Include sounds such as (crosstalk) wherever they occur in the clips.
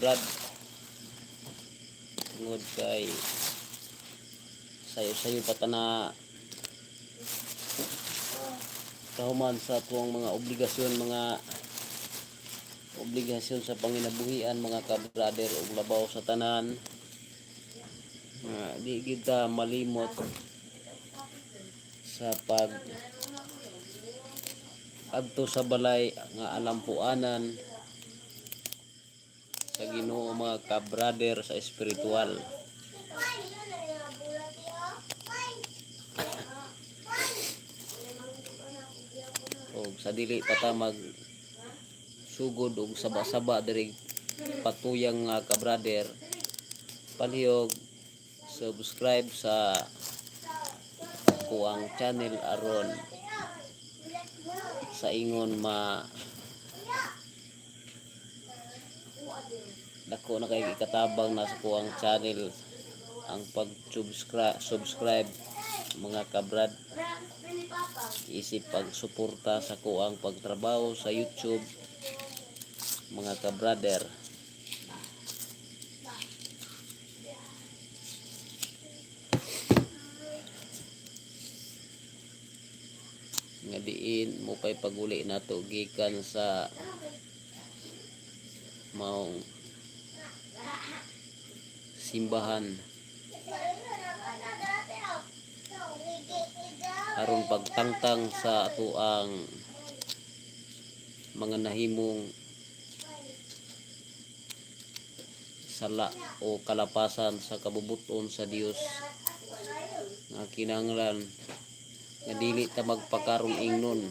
Brad tungod kay sayo-sayo pa ta na kahuman sa tuwang mga obligasyon mga obligasyon sa panginabuhian mga kabrader ug labaw sa tanan. Nga di kita malimot sa pag adto sa balay nga alampuanan sa Ginoo mga kabrader sa espiritual. O sa dili pa ta mag sugod og saba-saba diri patuyang nga kabrader palihog subscribe sa kuang channel aron sa ingon ma dako na kay ikatabang na sa kuang channel ang pag subscribe subscribe mga kabrad. Isip pag suporta sa kuang pagtrabaho sa YouTube mga kabrader. Nga diin mo pay paguli nato gikan sa maong simbahan. Aron pagtangtang sa atuang mga nahimong sala o kalapasan sa kabubuton sa Dios nga kinahanglan nga dili ta magpakarong ingnon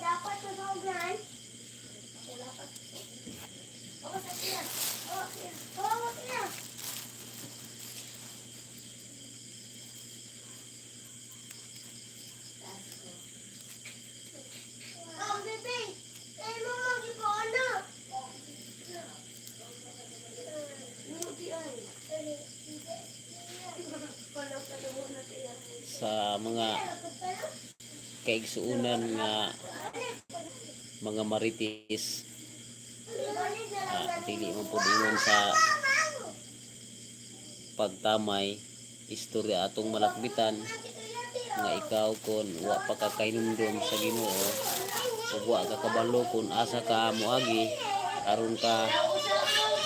dapat sa saugan. Oh, sa tiyan. Oh, tiyan. Oh, tiyan. Oh, bebe. Eh, mama, di ba ano? sa mga kaigsuunan nga mga maritis. Ah, dili mo po ingon sa pagtamay istorya atong malakbitan nga ikaw kon wa pa ka kahinumdum sa Ginoo ug wa ka kabalo kun asa ka moagi aron ka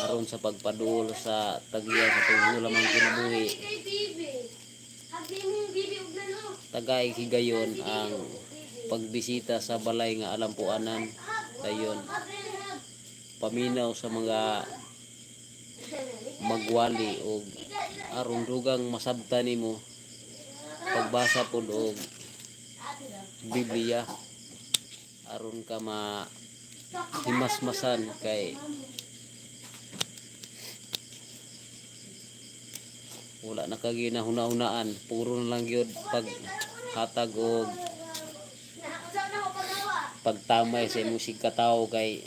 aron sa pagpaduol sa tagiya sa tulo lamang kinabuhi Kay bibi. Habi mo yung bibi ug nano. Tagay higayon ang pagbisita sa balay nga alampuanan. Dayon paminaw sa mga magwali o aron dugang masabta nimo. Pagbasa pod og Biblia. Aron ka ma himasmasan kay wala na kagi hunahunaan puro na lang gyud pag hatag og pagtamay sa imong sigkatawo kay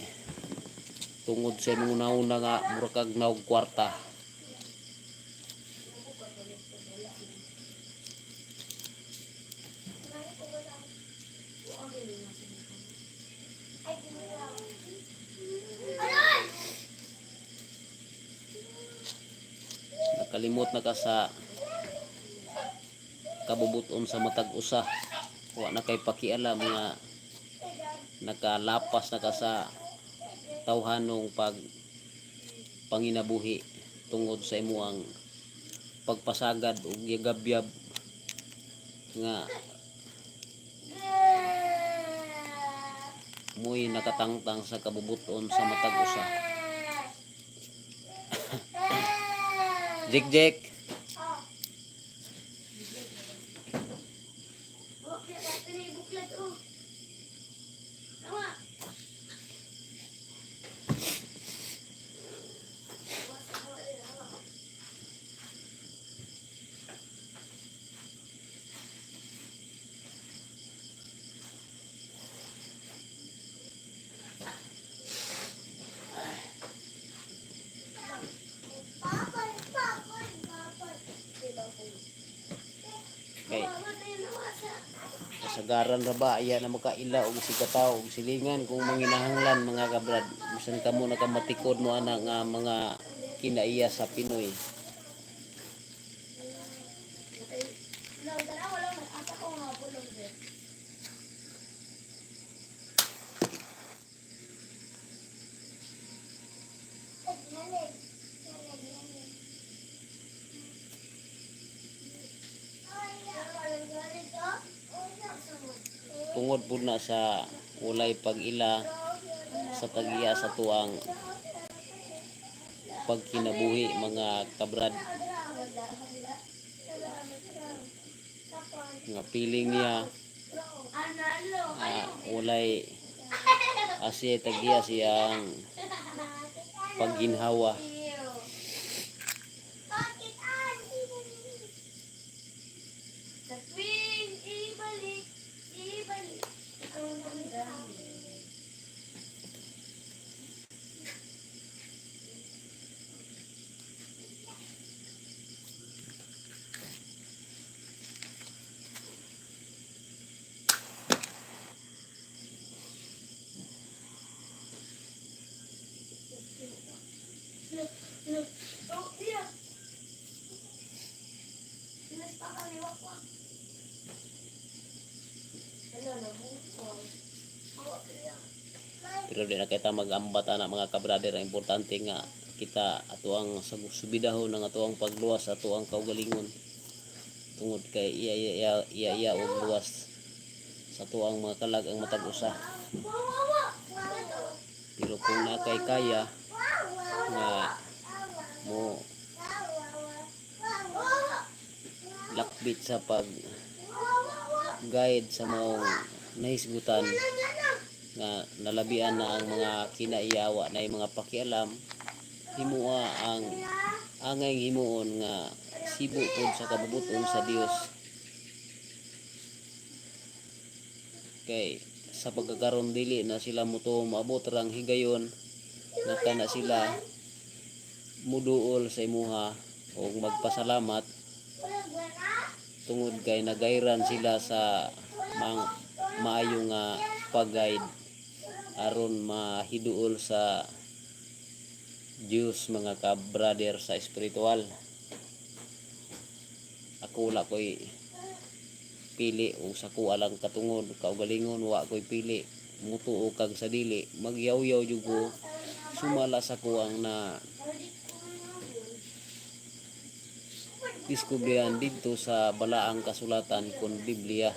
tungod sa imong nauna nga mura kag naog kwarta nakalimot na ka sa kabubuton sa matag usa wa na kay pakialam nga nakalapas na ka sa tawhanong pag panginabuhi tungod sa imuang pagpasagad ug yagabyab nga muy nakatangtang sa kabubuton sa matag usa. (coughs) Jik Jik. Kasagaran ra ba iya na makaila og sigataw og silingan kung manginahanglan mga kabrad. Bisan kamo nakamatikod mo ana nga mga kinaiya sa Pinoy. Lang, tara, wala man. Asa ko nga bulong din. Lalig. Lalig, lalig. Ay, lalig, lalig, oh. Oh, nasamot. Tungod pud na sa walay pag-ila sa tagiya sa tuang pagkinabuhi mga kabrad nga feeling niya Analo. ah, walay asi tagiya siyang pagginhawa pero di na kita mag-ambat ana mga kabrader. Ang importante nga kita ato ang subidahon ng ato ang pagluwas ato ang kaugalingon. Tungod kay iya iya iya, iya, iya og luwas sa ato ang mga kalag ang matag usa pero kung na kay kaya nga mo lakbit sa pag guide sa maong nahisgutan nga nalabian na ang mga kinaiyawa na mga pakialam himua ang angay himuon nga sibo pod sa kabubuton sa Dios kay sa pagkakaroon dili na sila muto maabot rang higayon nga kana sila muduol sa imuha o magpasalamat tungod kay nagayran sila sa mang maayo nga pag-guide aron mahiduol sa Diyos mga ka-brother sa espiritual. Ako wala ko'y pili o sa kuha lang katungod kaugalingon wa ko'y pili mutuo kag sa dili. Magyaw-yaw jud ko sumala sa kuang na diskubrihan dito sa balaang kasulatan kon Biblia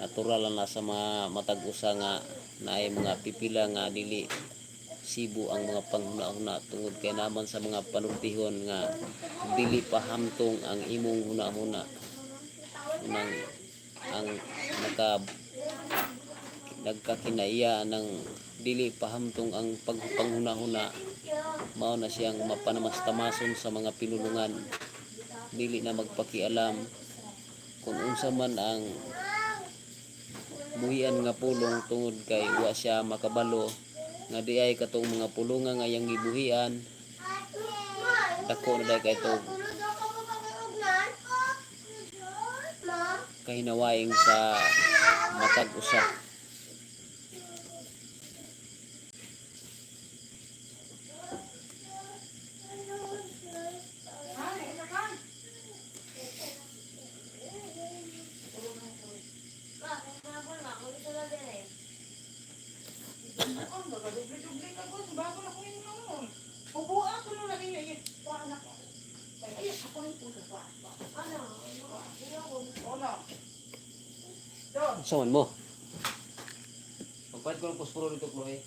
natural na sa mga matag usa nga naay mga pipila nga dili sibo ang mga panghuna-huna tungod kay naman sa mga panultihon nga dili pa hamtong ang imong huna-huna. Nang ang naka nagkakinaiya ng dili pa hamtong ang pagpanghuna-huna mao na siyang mapanamastamason sa mga pinulungan. Dili na magpakialam kung unsa man ang buhian nga pulong tungod kay wa siya makabalo. Nga di ay katong mga pulungan nga yang gibuhian. Dako na day kay to. Kahinawaing sa matag usa Saman mo. Magpalit ko ng posporo dito, Chloe.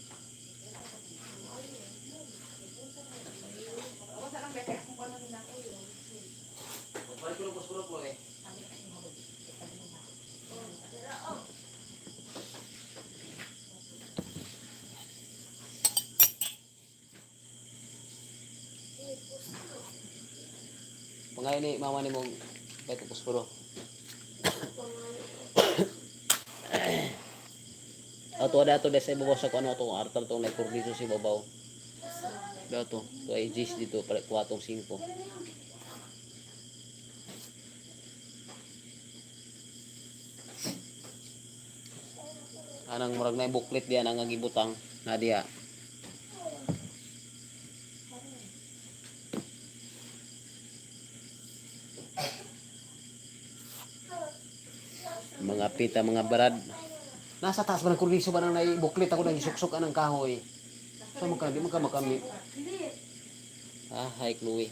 Magpalit ko ng posporo, Chloe. Pangayon ni mama ni mong ko posporo. Ato ada to desa ibabaw sa kuno to artal to nag dito si babaw. Dato to ay jis dito pala 4 5. Anang murag na booklet diyan ang gibutang na diya. Mga pita, mga barad. Nasa taas ba ng kurniso ba nang naibuklit ako nang isuksok ng kahoy? So magka, di magka makamit. Ah, hi Chloe.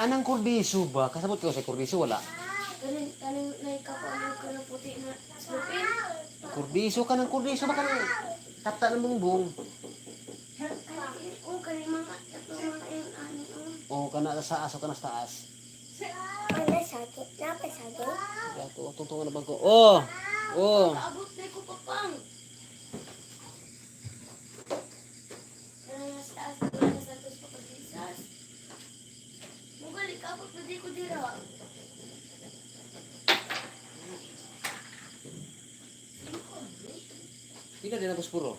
Anang kurdiso ba? Kasabot ko sa kurdiso wala. Na na. Kurdiso ka ng kurdiso ba ka ng tapta ng bungbong? O, kanin mga, ito mga yung ani, O kana sa aso ka na sa taas. Ano sakit? Dapat sakit? Dato, tuntungan na ba ko? Oh! Oh! Abot na ko papang. Ano na sa taas, ano na sa taas pa pag-isas. Mugali ka, abot na di ko dira. Ka din ako puro.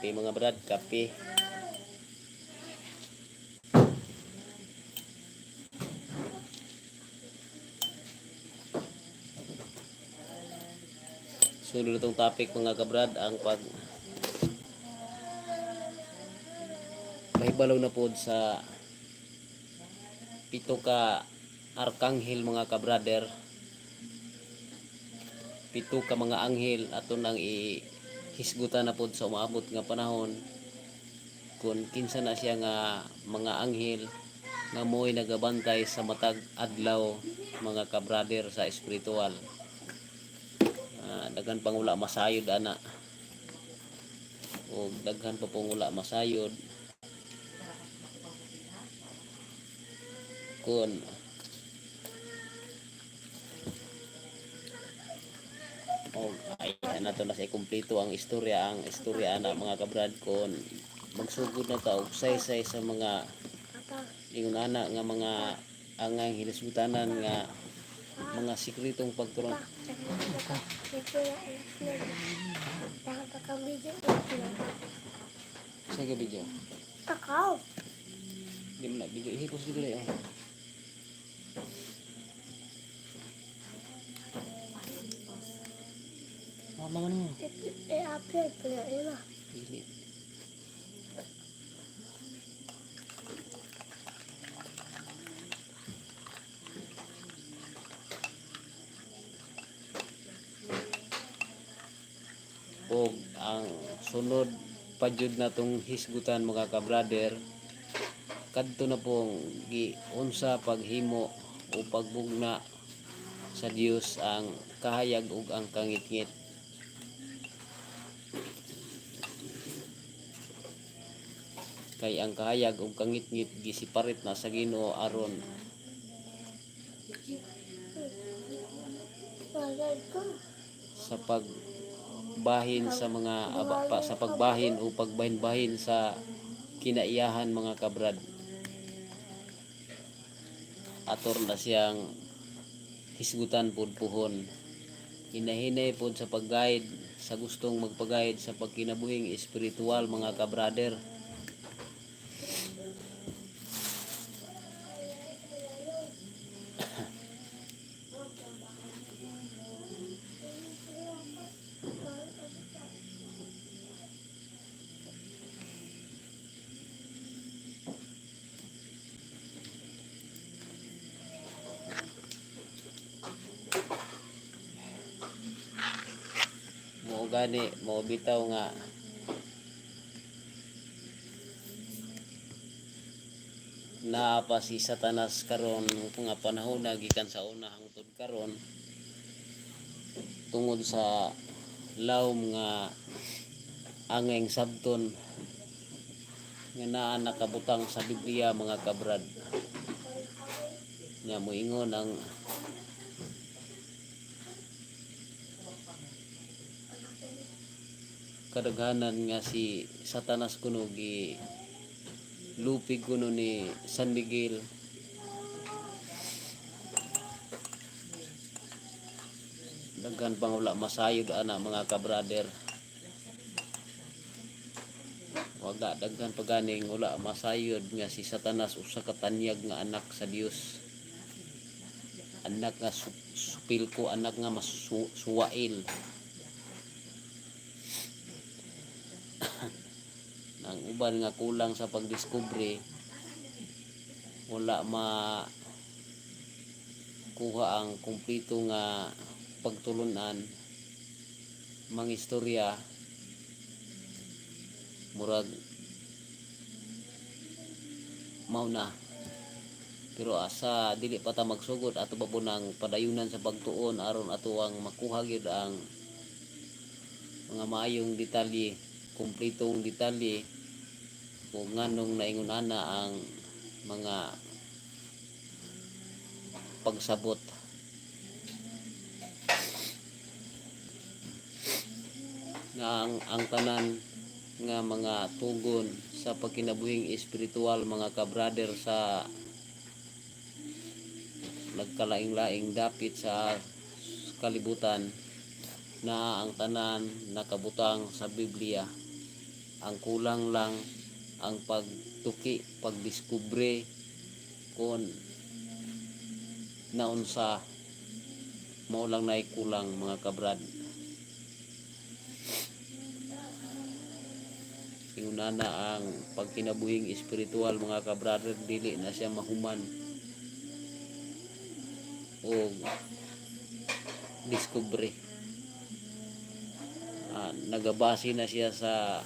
Kape mga brad, kape. Sunod itong topic mga kabrad, ang pag mahibalaw na po sa pito ka arkanghel mga kabrader pito ka mga anghel ato nang ihisgutan na pod sa umaabot nga panahon kung kinsa na siya nga mga anghel nga mo'y nagabantay sa matag adlaw mga kabrader sa espiritual. Ah, daghan pang wala masayod ana. O daghan pa pong wala masayod. Kun Oh, ay na to na sa kumpleto ang istorya ang istorya ana mga kabrad kon magsugod na ta og say-say sa mga ingon ana nga mga angang hilisbutanan nga mga sikretong pagturon na na. Na. ka video Takaw. di mo na video ihipos dito oh Mama ano? I-upload ko na iba. Pili. O ang sunod padyud na tong hisgutan mga ka-brother kadto na pong giunsa paghimo o pagbugna sa Dios ang kahayag ug ang kangitngit kay ang kahayag ug kangitngit gisiparit na sa Ginoo aron. Sa pagbahin sa mga aba, pa, sa pagbahin o pagbahin-bahin sa kinaiyahan mga kabrad. Ator na siyang hisgutan pud puhon. Hinahinay pud sa pagguide sa gustong magpagayad sa pagkinabuhing espiritual mga kabrader gani mo bitaw nga. Naa pa si Satanas karon nga panahon na gikan sa una hangtod karon. Tungod sa lawom nga angeng sabton nga naa nakabutang sa Biblia mga kabrad. Nga moingon ang kadaghanan nga si Satanas kuno gi lupig kuno ni San Miguel. Daghan pang wala masayod ana mga kabrader waga daghan pa ganing wala masayod nga si Satanas usa ka tanyag nga anak sa Dios anak nga su- supil ko anak nga masu- suwail ang uban nga kulang sa pagdiskubre wala ma kuha ang kumpleto nga pagtulunan mangistorya murag mauna pero asa dili pa ta magsugod ato pa ng padayunan sa pagtuon aron ato ang makuha gyud ang mga maayong detalye kumpletong detalye kung nganong naingon ana ang mga pagsabot. Nga ang, ang tanan nga mga tugon sa pagkinabuhing espiritual mga kabrader sa nagkalaing-laing dapit sa kalibutan na ang tanan nakabutang sa Biblia. Ang kulang lang ang pagtuki pagdiskubre kung naunsa mao lang na kulang mga kabrad. Inguna na ang pagkinabuhing espiritual mga kabrother dili na siya mahuman. O discovery ah, nagabase na siya sa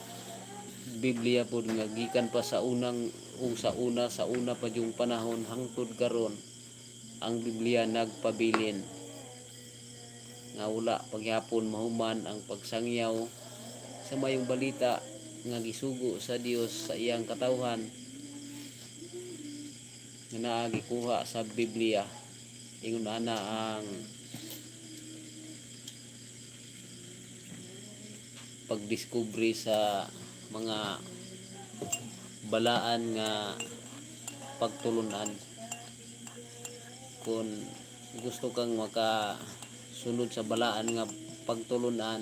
Biblia po nga gikan pa sa unang o sa una sa una pa yung panahon hangtod karon ang Biblia nagpabilin. Nga wala paghapon mahuman ang pagsangyaw. Sa mayong balita nga gisugo sa Dios sa iyang katawhan nga naa gikuha sa Biblia. Ingon ana ang pagdiskubre sa mga balaan nga pagtulunan kung gusto kang maka sunod sa balaan nga pagtulunan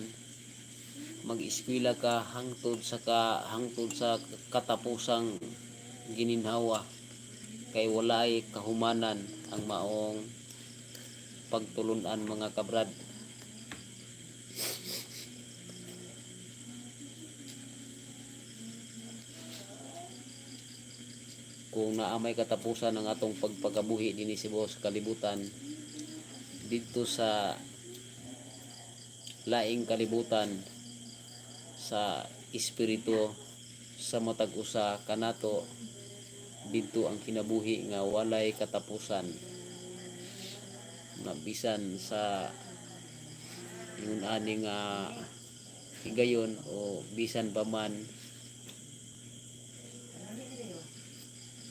mag-eskwela ka hangtod sa ka hangtod sa katapusang gininhawa kay walay kahumanan ang maong pagtulunan mga kabrad kung naamay katapusan ng atong pagpagabuhi dinhi sa sa kalibutan. Dito sa laing kalibutan sa espiritu sa matag usa kanato dito ang kinabuhi nga walay katapusan. Nga bisan sa ingon ani nga higayon o bisan pa man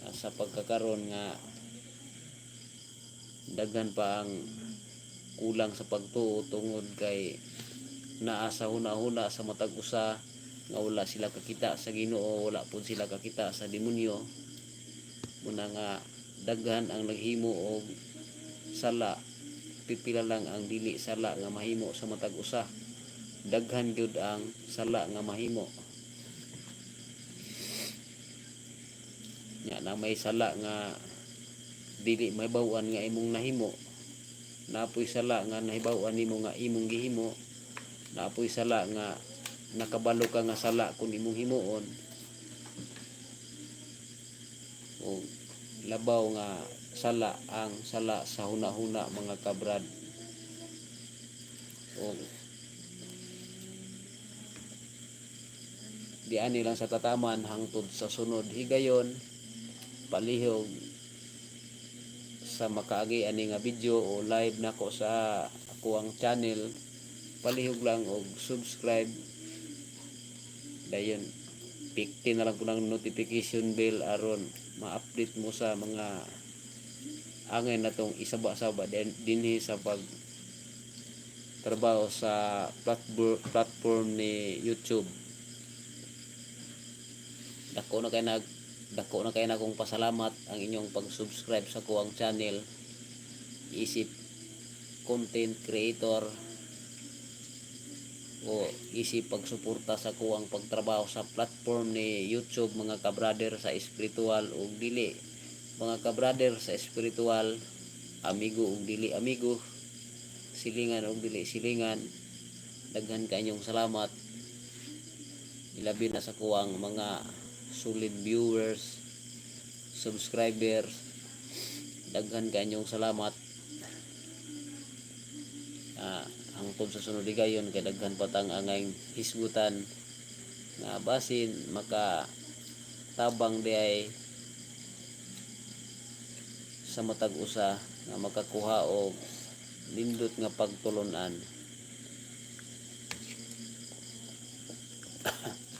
ah, sa pagkakaroon nga daghan pa ang kulang sa pagtuo tungod kay naa sa huna-huna sa matag usa nga wala sila kakita sa Ginoo wala pud sila kakita sa demonyo. Muna nga daghan ang naghimo og sala pipila lang ang dili sala nga mahimo sa matag usa daghan gyud ang sala nga mahimo nya na may sala nga dili mahibaw-an nga imong nahimo. Napoy sala nga nahibaw-an nimo nga imong gihimo. Napoy sala nga nakabalo ka nga sala kung imong himuon. O labaw nga sala ang sala sa huna-huna mga kabrad. O di ani lang sa tataman hangtod sa sunod higayon palihog sa makaagi ani nga video o live nako sa ako ang channel palihog lang og subscribe. Dayon pikti na lang ko ng notification bell aron ma-update mo sa mga angay na tong isaba-saba din dinhi sa pag trabaho sa platform platform ni YouTube. Dako na kay nag dako na kay na kong pasalamat ang inyong pag-subscribe sa kuwang channel. Isip content creator. O isip pagsuporta sa kuwang pagtrabaho sa platform ni YouTube mga kabrader sa espiritual o dili. Mga kabrader sa espiritual amigo o dili amigo silingan o dili silingan daghan kanyong salamat. Ilabi na sa kuwang mga solid viewers subscribers daghan kanyong salamat. Ah, hangtod sa sunod gayon kay daghan patang angay hisgutan. Nga basin maka tabang di ay sa matag usa nga makakuha og nindot nga pagtulunan